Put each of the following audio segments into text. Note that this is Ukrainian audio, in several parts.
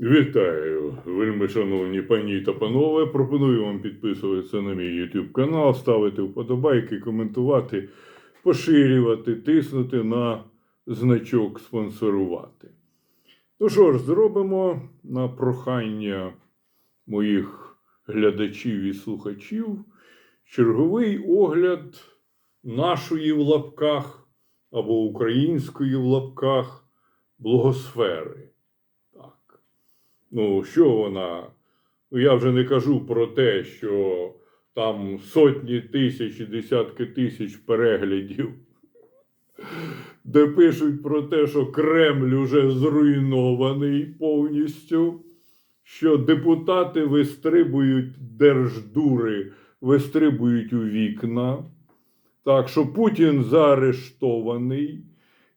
Вітаю, вельми шановні пані та панове. Пропоную вам підписуватися на мій YouTube канал, ставити вподобайки, коментувати, поширювати, тиснути на значок спонсорувати. Ну що ж, зробимо на прохання моїх глядачів і слухачів черговий огляд нашої в лапках або української в лапках благосфери. Ну, що вона? Ну, я вже не кажу про те, що там сотні тисяч і десятки тисяч переглядів, де пишуть про те, що Кремль уже зруйнований повністю, що депутати вистрибують держдури, вистрибують у вікна. Так, що Путін заарештований,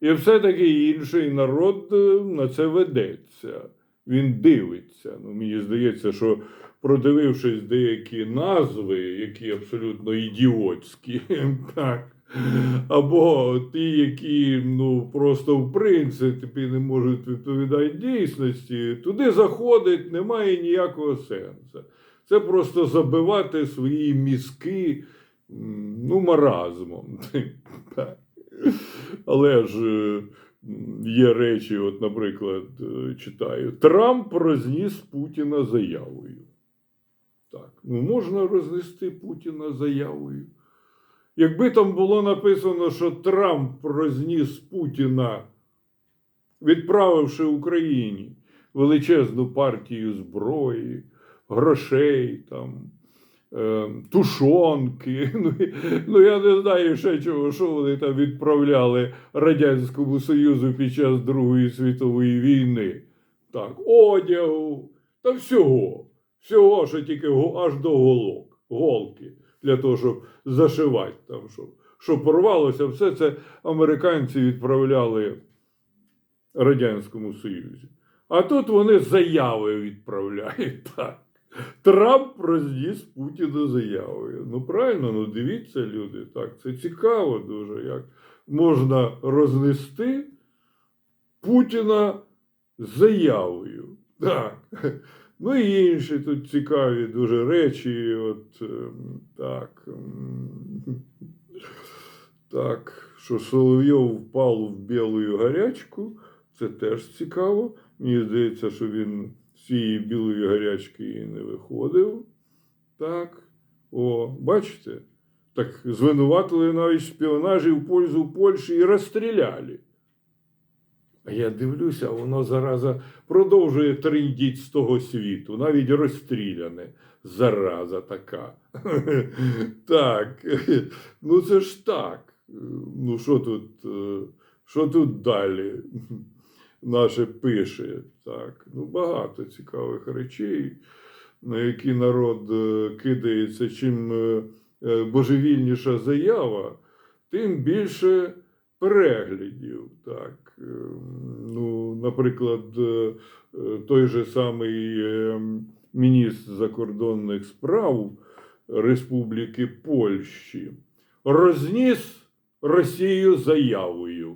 і все таке інше, і народ е, на це ведеться. Він дивиться. Ну, мені здається, що продивившись деякі назви, які абсолютно ідіотські, так, або ті, які ну, просто в принципі не можуть відповідати дійсності, туди заходить, немає ніякого сенсу. Це просто забивати свої мізки ну, маразмом. Але ж е, є речі, от, наприклад, е, читаю: Трамп розніс Путіна заявою. Так, ну можна рознести Путіна заявою. Якби там було написано, що Трамп розніс Путіна, відправивши Україні величезну партію зброї, грошей, там, тушонки. Ну, ну я не знаю ще чого, що вони там відправляли Радянському Союзу під час Другої світової війни. Так, одягу та всього. Всього, що тільки аж до голок, голки, для того, щоб зашивати там, щоб, щоб порвалося, все це американці відправляли Радянському Союзі. А тут вони заяви відправляють. Так. Трамп розніс Путіна заявою. Ну правильно, ну дивіться, люди, так, це цікаво дуже, як можна рознести Путіна заявою. Так. Ну і інші тут цікаві дуже речі. От, ем, так. Так, що Соловйов впав в білу гарячку, це теж цікаво. Мені здається, що він цієї білої гарячки і не виходив. Так. О, бачите? Так звинуватили навіть шпіонажі в пользу Польщі і розстріляли. А я дивлюся, воно зараза продовжує триндіть з того світу, навіть розстріляне. Зараза така. Так. Ну це ж так. Ну що тут, е, що тут далі? Наше пише. Так. Ну, багато цікавих речей, на які народ е, кидається. Чим е, е, божевільніша заява, тим більше переглядів. Так. Е, Ну, наприклад, той же самий е, міністр закордонних справ Республіки Польщі розніс Росію заявою.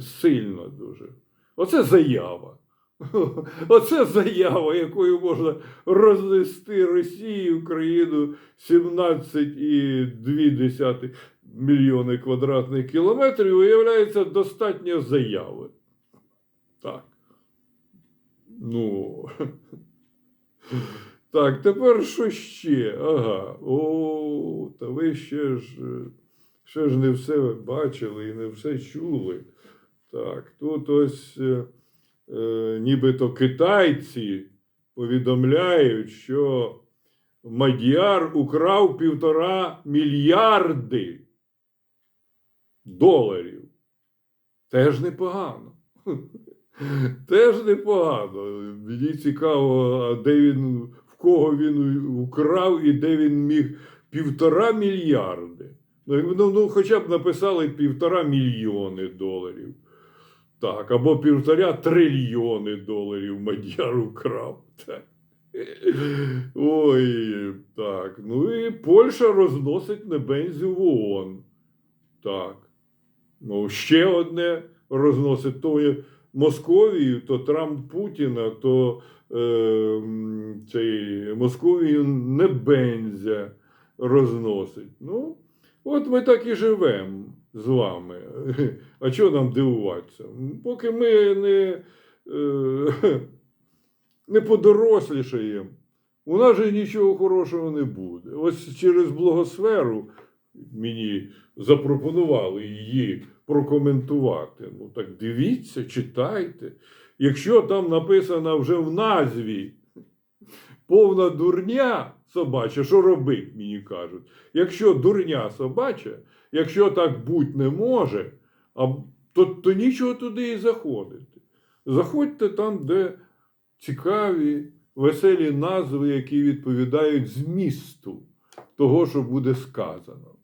Сильно дуже. Оце заява. Оце заява, якою можна рознести Росію, Україну 17,2 мільйони квадратних кілометрів, виявляється достатньо заяви. Так. Ну. Так, тепер що ще? Ага. О, та ви ще ж, ще ж не все бачили і не все чули. Так, тут ось е, е, нібито китайці повідомляють, що Мадіар украв півтора мільярди доларів. Теж непогано. Теж непогано. Мені цікаво, а де він, в кого він украв і де він міг півтора мільярди. Ну, ну, ну, хоча б написали півтора мільйони доларів. Так, або півтора трильйони доларів Мадяр украв. Ой, так. Ну і Польща розносить небензю в ООН. Так. Ну, ще одне розносить то, Московію, то Трамп Путіна, то е, цей, Московію не бензя розносить. Ну, от ми так і живемо з вами. А чого нам дивуватися? Поки ми не, е, не подорослішаємо, у нас же нічого хорошого не буде. Ось через благосферу мені запропонували її прокоментувати. Ну так дивіться, читайте. Якщо там написано вже в назві повна дурня собача, що робить, мені кажуть. Якщо дурня собача, якщо так бути не може, а, то, то нічого туди і заходити. Заходьте там, де цікаві, веселі назви, які відповідають змісту того, що буде сказано.